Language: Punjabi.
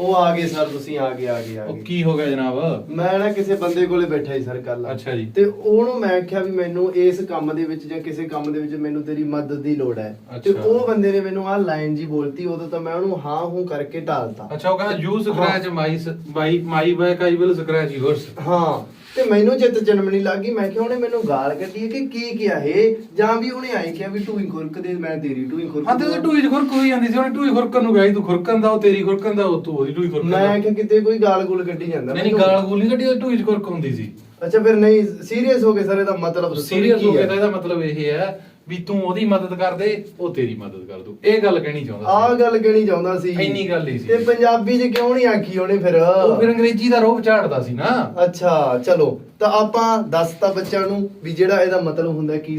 ਉਹ ਆ ਗਏ ਸਰ ਤੁਸੀਂ ਆ ਗਏ ਆ ਗਏ ਆ ਉਹ ਗਏ। ਕੀ ਹੋ ਗਿਆ ਜਨਾਬ? ਮੈਂ ਨਾ ਕਿਸੇ ਬੰਦੇ ਕੋਲੇ ਬੈਠਾ ਸੀ ਸਰ ਕੱਲ ਅੱਛਾ ਜੀ। ਤੇ ਉਹਨੂੰ ਮੈਂ ਕਿਹਾ ਵੀ ਮੈਨੂੰ ਇਸ ਕੰਮ ਦੇ ਵਿੱਚ ਜਾਂ ਕਿਸੇ ਕੰਮ ਦੇ ਵਿੱਚ ਮੈਨੂੰ ਤੇਰੀ ਮਦਦ ਦੀ ਲੋੜ ਹੈ। ਤੇ ਅੱਛਾ। ਉਹ ਬੰਦੇ ਨੇ ਮੈਨੂੰ ਆਹ ਲਾਈਨ ਜੀ ਬੋਲਤੀ ਉਦੋਂ ਤਾਂ ਮੈਂ ਉਹਨੂੰ ਹਾਂ ਹੂੰ ਕਰਕੇ ਟਾਲਤਾ ਅੱਛਾ ਉਹ ਕਹਿੰਦਾ you scratch my my my back I will scratch yours ਹਾਂ। ਤੇ ਮੈਨੂੰ ਚਿੱਤ ਜਨਮਣੀ ਲੱਗੀ। ਮੈਂ ਕਿਹਾ ਉਹਨੇ ਮੈਨੂੰ ਗਾਲ ਕੱਢੀ ਕਿ ਕੀ ਕਿਹਾ ਇਹ? ਜਾਂ ਵੀ ਉਹਨੇ ਆਏ ਕਿਹਾ ਵੀ ਟੂਈ ਖੁਰਕ ਦੇ ਮੈਂ ਤੇਰੀ ਟੂਈ ਖੁਰਕ ਹਾਂ ਤੇ ਉਹ ਟੂਈ ਖੁਰਕ ਹੋਈ ਜਾਂਦੀ ਸੀ ਉਹਨੇ ਟੂਈ ਖੁਰਕਣ ਨੂੰ ਗਈ ਤੂੰ ਖੁਰਕਣ ਦਾ ਉਹ ਤੇਰੀ ਖੁਰਕਣ ਦਾ ਉਹ ਤੂੰ ਉਹਦੀ ਟੂਈ ਖੁਰਕਣ ਮੈਂ ਕਿਹਾ ਕਿਤੇ ਕੋਈ ਗਾਲ ਗੁਲ ਕੱਢੀ ਜਾਂਦਾ। ਨਹੀਂ ਨਹੀਂ ਗਾਲ ਗੂਲ ਨਹੀਂ ਕੱਢੀ ਉਹ ਟੂਈ ਖੁਰਕ ਹੁੰਦੀ ਸੀ। ਅੱਛਾ ਫਿਰ ਨਹੀਂ ਸੀਰੀਅਸ ਹੋ ਗਏ ਸਰ ਇਹਦਾ ਮਤਲਬ ਸੀਰੀਅਸ ਕੀ ਹੋ? ਤਾਂ ਇਹਦਾ ਮਤਲਬ ਇਹ ਹੈ ਵੀ ਤੂੰ ਉਹਦੀ ਮਦਦ ਕਰ ਦੇ ਉਹ ਤੇਰੀ ਮਦਦ ਕਰ ਦੂ। ਇਹ ਗੱਲ ਕਹਿਣੀ ਚਾਹੁੰਦਾ ਆਹ ਗੱਲ ਕਹਿਣੀ ਚਾਹੁੰਦਾ ਸੀ। ਇੰਨੀ ਗੱਲ ਹੀ ਸੀ। ਤੇ ਪੰਜਾਬੀ 'ਚ ਕਿਉਂ ਨਹੀਂ ਆਖੀ ਉਹਨੇ ਫਿਰ? ਉਹ ਫਿਰ ਅੰਗਰੇਜ਼ੀ ਦਾ ਰੋਪ ਝਾੜਦਾ ਸੀ ਨਾ। ਅੱਛਾ ਚਲੋ। ਤਾਂ ਆਪਾਂ ਦੱਸਤਾ ਬੱਚਿਆਂ ਨੂੰ ਵੀ ਜਿਹੜਾ ਇਹਦਾ ਮਤਲਬ ਹੁੰਦਾ ਕੀ